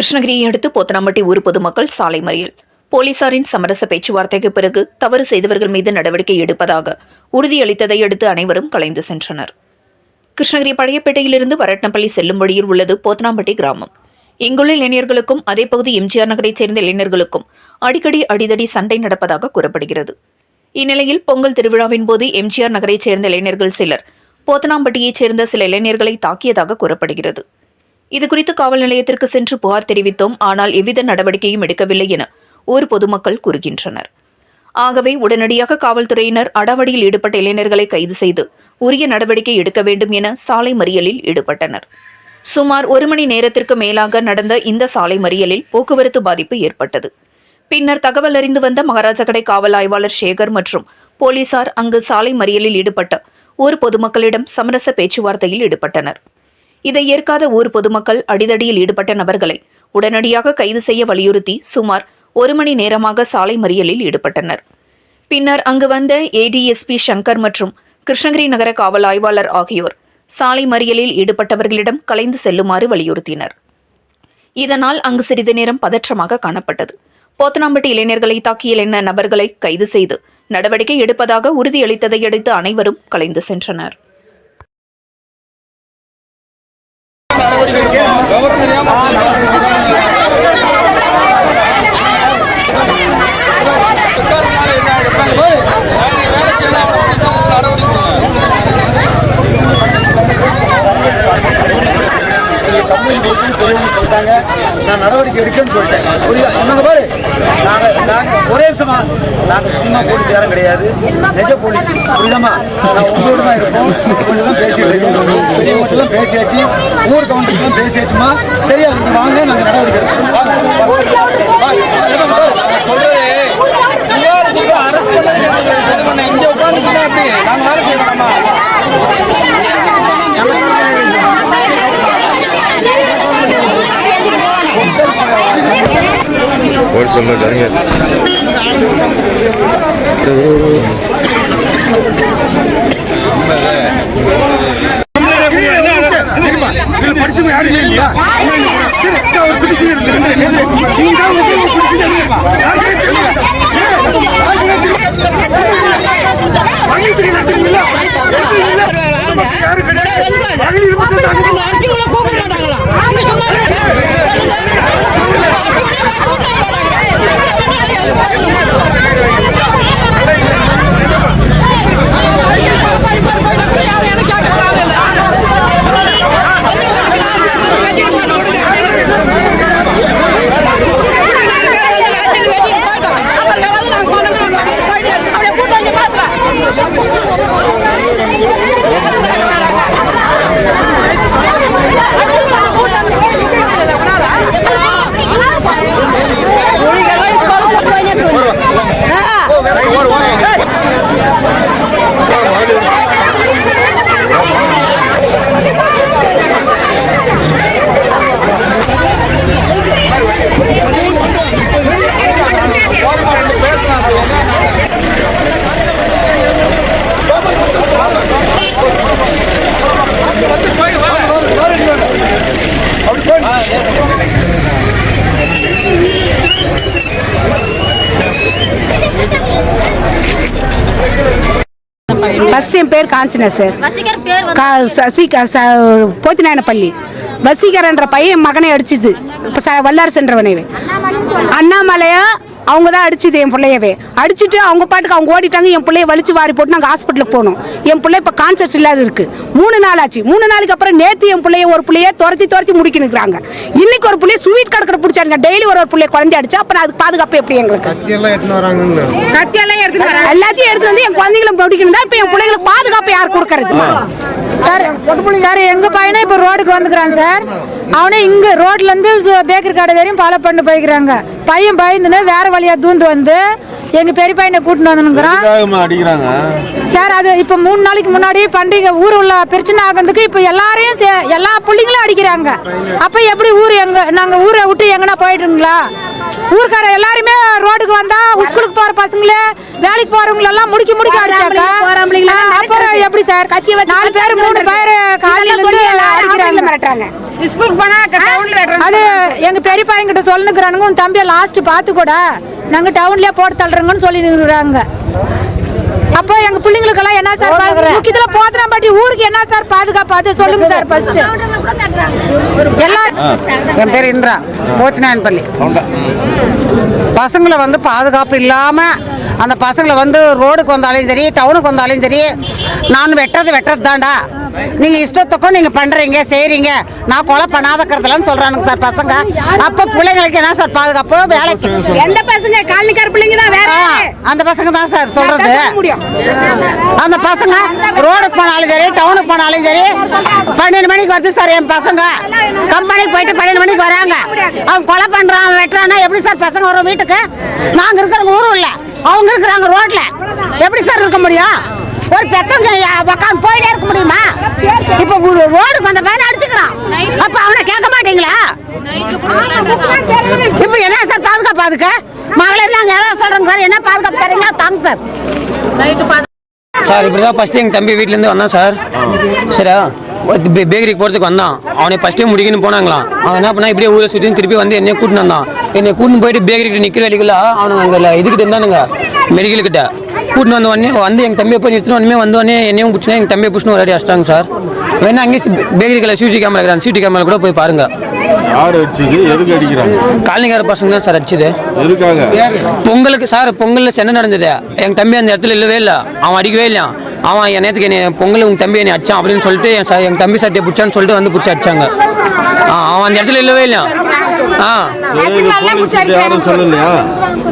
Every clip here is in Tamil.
கிருஷ்ணகிரியை அடுத்து போத்தனாம்பட்டி ஊர் பொதுமக்கள் சாலை மறியல். போலீசாரின் சமரச பேச்சுவார்த்தைக்கு பிறகு தவறு செய்தவர்கள் மீது நடவடிக்கை எடுப்பதாக உறுதியளித்ததை அடுத்து அனைவரும் கலைந்து சென்றனர். கிருஷ்ணகிரி பழையப்பேட்டையிலிருந்து வரட்னப்பள்ளி செல்லும் வழியில் உள்ளது போத்தனாம்பட்டி கிராமம். இங்குள்ள இளைஞர்களுக்கும் அதே பகுதி எம்ஜிஆர் நகரைச் சேர்ந்த இளைஞர்களுக்கும் அடிக்கடி அடிதடி சண்டை நடப்பதாக கூறப்படுகிறது. இந்நிலையில் பொங்கல் திருவிழாவின் போது எம்ஜிஆர் நகரைச் சேர்ந்த இளைஞர்கள் சிலர் போத்தனாம்பட்டியைச் சேர்ந்த சில இளைஞர்களை தாக்கியதாக கூறப்படுகிறது. இதுகுறித்து காவல் நிலையத்திற்கு சென்று புகார் தெரிவித்தோம். ஆனால் எவ்வித நடவடிக்கையும் எடுக்கவில்லை என ஊர் பொதுமக்கள் கூறுகின்றனர். ஆகவே உடனடியாக காவல்துறையினர் அடாவடியில் ஈடுபட்ட இளைஞர்களை கைது செய்து உரிய நடவடிக்கை எடுக்க வேண்டும் என சாலை மறியலில் ஈடுபட்டனர். சுமார் ஒரு மணி நேரத்திற்கு மேலாக நடந்த இந்த சாலை மறியலில் போக்குவரத்து பாதிப்பு ஏற்பட்டது. பின்னர் தகவல் அறிந்து வந்த மகாராஜகடை காவல் ஆய்வாளர் சேகர் மற்றும் போலீசார் அங்கு சாலை மறியலில் ஈடுபட்ட ஒரு பொதுமக்களிடம் சமரச பேச்சுவார்த்தையில் ஈடுபட்டனர். இதை ஏற்காத ஊர் பொதுமக்கள் அடிதடியில் ஈடுபட்ட நபர்களை உடனடியாக கைது செய்ய வலியுறுத்தி சுமார் ஒரு மணி நேரமாக சாலை மறியலில் ஈடுபட்டனர். பின்னர் அங்கு வந்த ஏடிஎஸ்பி சங்கர் மற்றும் கிருஷ்ணகிரி நகர காவல் ஆய்வாளர் ஆகியோர் சாலை மறியலில் ஈடுபட்டவர்களிடம் கலைந்து செல்லுமாறு வலியுறுத்தினர். இதனால் அங்கு சிறிது நேரம் பதற்றமாக காணப்பட்டது. போத்தனாம்பட்டி இளைஞர்களை தாக்கிய என்ன நபர்களை கைது செய்து நடவடிக்கை எடுப்பதாக உறுதியளித்ததை அடுத்து அனைவரும் கலைந்து சென்றனர். கம்பெனி கொடுத்து பெரியவங்க சொல்லிட்டாங்க நான் நடவடிக்கை எடுக்கன்னு சொல்லிட்டேன் புரியுதா இன்னொன்று பாரு நாங்கள் நாங்கள் ஒரே நிமிஷமா நாங்கள் சும்மா போலீஸ் யாரும் கிடையாது. நிஜ போலீஸ். புரியுதாமா நான் உங்களோட தான் இருப்போம். கொஞ்சம் தான் பேசிட்டு இருக்கோம். கவுன்சிலும் பேசியாச்சு ஊர் கவுன்சிலும் பேசியாச்சுமா சரியா நீங்கள் வாங்க நாங்கள் நடவடிக்கை எடுக்கிறோம் சொல்றது அரசு இங்கே அப்படி நாங்கள் வேலை ஒரு சொல்ல சரிங்க படிச்சவங்க யாருமே இல்லையா சரி, அக்கா, ஒரு petition இருக்கு. ரெண்டு, ரெண்டு. நீங்க தான் வந்து ஒரு petition எழுதிருப்பா. யாருக்குமே தெரியல. ஏன்? யாருக்குமே தெரியல. மன்னிச்சுங்க, நடிச்சிருக்கீங்களா? நடிச்சிருக்கீங்களா? நமக்கு யாரும் கிடையாது. மகளிர் மட்டும் தாங்க. ஃபர்ஸ்ட் என் பேர் காஞ்சனா சார் வசீகர் பேர் வந்து கா சசி போத்தினாயனப்பள்ளி வசீகரன்ற பையன் மகனை அடிச்சுது. இப்போ ச வல்லார் சென்றவனே அண்ணாமலையா? அவங்க தான் அடிச்சுது என் பிள்ளையவே. அடிச்சுட்டு அவங்க பாட்டுக்கு அவங்க ஓடிட்டாங்க என் பிள்ளைய வலிச்சு வாரி போட்டு நாங்கள் ஹாஸ்பிட்டலுக்கு போனோம். என் பிள்ளை இப்போ கான்சர்ஸ் இல்லாத இருக்கு. மூணு நாள் ஆச்சு. மூணு நாளுக்கு அப்புறம் நேற்று என் பிள்ளைய ஒரு பிள்ளைய துரத்தி துரத்தி முடிக்க நிற்கிறாங்க இன்னைக்கு ஒரு பிள்ளைய ஸ்வீட் கடற்கரை பிடிச்சாருங்க. டெய்லி ஒரு ஒரு பிள்ளைய குழந்தை அடிச்சு அப்புறம் அதுக்கு பாதுகாப்பு எப்படி எங்களுக்கு? கத்தியெல்லாம் எடுத்து எல்லாத்தையும் எடுத்து வந்து என் குழந்தைகளை முடிக்கணும் தான் இப்போ என் பிள்ளைங்களுக்கு பாதுகாப்பு யார் கொடுக்கறது? சார் சார் எங்க பையனும் இப்ப ரோடுக்கு வந்துக்கிறான் சார். அவனே இங்க ரோட்ல இருந்து பேக்கரி கடை வரையும் ஃபாலோ பண்ணி போய்க்கிறாங்க. பையன் பயந்துன்னு வேற வழியா தூந்து வந்து எங்க பெரிய பையனை கூட்டிட்டு வந்துனுங்கிறான். அடிக்கிறாங்க? சார் அது இப்ப மூணு நாளைக்கு முன்னாடி பண்டிகை ஊர் உள்ள பிரச்சனை ஆகிறதுக்கு இப்ப எல்லாரையும் எல்லா பிள்ளைங்களும் அடிக்கிறாங்க. அப்ப எப்படி ஊர் எங்க நாங்க ஊரை விட்டு எங்கன்னா போயிட்டுங்களா ஊர்க்கார எல்லாருமே ரோடுக்கு வந்தா ஸ்கூலுக்கு போற பசங்களே வேலைக்கு போறவங்க எல்லாம் முடிக்க முடிக்க அடிச்சாங்க அப்புறம் எப்படி சார்? கத்தி வச்சு நாலு பேர் மூணு பேர் காலையில சொல்லி அடிக்கிறாங்க மிரட்டுறாங்க ஸ்கூலுக்கு போனா டவுன்ல அது எங்க பெரியப்பா என்கிட்ட சொல்லுங்கிறானுங்க உன் தம்பியை லாஸ்ட் பார்த்து கூட நாங்க டவுன்லயே போட்டு தள்ளுறோங்கன்னு சொல்லி நிற்கிறாங்க அப்போ எங்க பிள்ளைங்களுக்கெல்லாம் என்ன சார் முக்கியத்துல போத்தனாம்பட்டி ஊருக்கு என்ன சார் பாதுகாப்பு? அது சொல்லுங்க சார் ஃபர்ஸ்ட் எல்லாம் என் பேர் இந்திரா. போத்தினான்பள்ளி பசங்களை வந்து பாதுகாப்பு இல்லாமல் அந்த பசங்களை வந்து ரோடுக்கு வந்தாலும் சரி டவுனுக்கு வந்தாலும் சரி நான் வெட்டுறது வெட்டுறது தான்டா. நீங்கள் இஷ்டத்துக்கும் நீங்கள் பண்ணுறீங்க செய்கிறீங்க நான் கொலை பண்ணாதக்கிறதுலன்னு சொல்கிறானுங்க சார் பசங்க. அப்போ பிள்ளைங்களுக்கு என்ன சார் பாதுகாப்பு? வேலைக்கு. எந்த பசங்க? காலனிக்கார பிள்ளைங்க தான். வேற அந்த பசங்க தான் சார் முடியும். அந்த பசங்க ரோடுக்கு போனாலும் சரி டவுனுக்கு போனாலும் சரி பன்னெண்டு மணிக்கு வருது சார் என் பசங்க. கம்பெனிக்கு போயிட்டு பன்னெண்டு மணிக்கு வராங்க. அவன் கொலை பண்றான் வெட்டுறான்னா எப்படி சார் பசங்க வரும் வீட்டுக்கு? நாங்க இருக்கிறவங்க ஊரும் இல்ல. அவங்க இருக்கிறாங்க ரோட்ல. எப்படி சார் இருக்க முடியும்? ஒரு பெத்தவங்க உட்காந்து போயிட்டே இருக்க முடியுமா? இப்ப ரோடுக்கு வந்த பையனை அடிச்சுக்கிறான். அப்ப அவனை கேட்க மாட்டீங்களா? இப்ப என்ன சார் பாதுகாப்பு அதுக்கு? மகளிர் நாங்க யாராவது சொல்றோங்க சார்? என்ன பாதுகாப்பு தரீங்க தாங்க சார். சார் இப்படி தான் ஃபஸ்ட்டு எங்கள் தம்பி வீட்டிலேருந்து வந்தான் சார். சரியா? பே- பேக்கரிக்கு போகிறதுக்கு வந்தான். அவனை ஃபஸ்ட்டே முடிக்கணும்னு போனாங்களாம். அவன் என்ன பண்ணா இப்படியே ஊரை சுற்றி திருப்பி வந்து என்னைய கூட்டின்னு வந்தான். என்னை கூட்டின்னு போயிட்டு பேக்கரிக்கிட்ட நிற்கிற வழிக்குள்ள அவனுங்க அங்கே இதுக்கிட்ட இருந்தானுங்க மெடிக்கல் கிட்ட. கூட்டின்னு வந்த உடனே வந்து எங்கள் தம்பியை போய் நிறுத்தின உடனே வந்த உடனே என்னையும் பிடிச்சினா எங்கள் தம்பியை பிடிச்சின்னு ஒரு அடி அடிச்சிட்டாங்க சார். வேணா அங்கேயே பேக்கரிக்கில் சிசிடி கேமரா இருக்கிறான். சிசிடி கேமரா கூட போய் பாருங்க. யார் அடிச்சது? எதுக்கு அடிக்கிறாங்க? காலனிக்கார பசங்க தான் சார் அடிச்சது. எதுக்காக? பொங்கலுக்கு சார் பொங்கலில் சென்னை நடந்தது. என் தம்பி அந்த இடத்துல இல்லவே இல்லை. அவன் அடிக்கவே இல்லை. அவன் என் நேற்றுக்கு என்னை பொங்கல் உங்கள் தம்பி என்னை அடிச்சான் அப்படின்னு சொல்லிட்டு என் என் தம்பி சட்டையை பிடிச்சான்னு சொல்லிட்டு வந்து பிடிச்சி அடிச்சாங்க. அவன் அந்த இடத்துல இல்லவே இல்லை. ஆ. போலீஸ் யாரும் சொல்லலையா?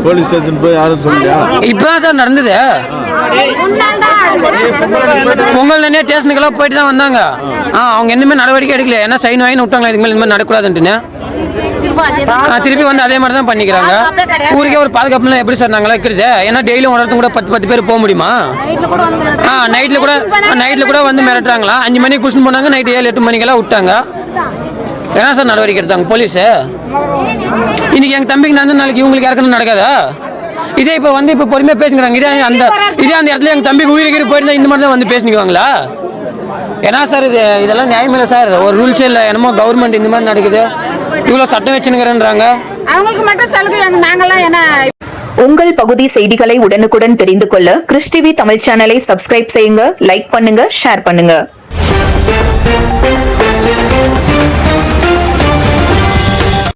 போலீஸ் ஸ்டேஷன் போய் யாரும் சொல்லலையா? இப்போதான் சார் நடந்தது. பொங்கல் தானே ஸ்டேஷனுக்கெல்லாம் போயிட்டு தான் வந்தாங்க. ஆ அவங்க எதுவுமே நடவடிக்கை எடுக்கல ஏன்னா சைன் வாங்கி விட்டாங்களா இதுக்கு மேலே இந்த மாதிரி நடக்கூடாதுன்ட்டுன்னு. ஆ, திருப்பி வந்து அதே மாதிரி தான் பண்ணிக்கிறாங்க. ஊருக்கே ஒரு பாதுகாப்புலாம் எப்படி சார் நாங்களாம் இருக்கிறது ஏன்னா டெய்லியும் உணர்த்தும் கூட பத்து பத்து பேர் போக முடியுமா? ஆ நைட்டில் கூட நைட்டில் கூட வந்து மிரட்டுறாங்களா? அஞ்சு மணிக்கு புஷ்னு போனாங்க நைட்டு ஏழு எட்டு மணிக்கெல்லாம் விட்டாங்க. என்ன சார் நடவடிக்கை எடுத்தாங்க போலீஸு இன்னைக்கு எங்கள் தம்பிக்கு நான் நாளைக்கு இவங்களுக்கு யாருக்குன்னு நடக்காதா? இதே இப்போ வந்து இப்போ பொறுமையாக பேசுங்கிறாங்க இதே அந்த இதே அந்த இடத்துல எங்கள் தம்பிக்கு உயிருக்கு போயிருந்தா இந்த மாதிரி தான் வந்து பேசிக்குவாங்களா? ஏன்னா சார் இது இதெல்லாம் நியாயம் இல்லை சார். ஒரு ரூல்ஸே இல்லை. என்னமோ கவர்மெண்ட் இந்த மாதிரி நடக்குது. இவ்வளோ சட்டம் வச்சுனுங்கிறேன்றாங்க அவங்களுக்கு மட்டும் சலுகை நாங்கெல்லாம் என்ன உங்கள் பகுதி செய்திகளை உடனுக்குடன் தெரிந்து கொள்ள கிறிஸ் டிவி தமிழ் சேனலை சப்ஸ்கிரைப் செய்யுங்க லைக் பண்ணுங்க ஷேர் பண்ணுங்க.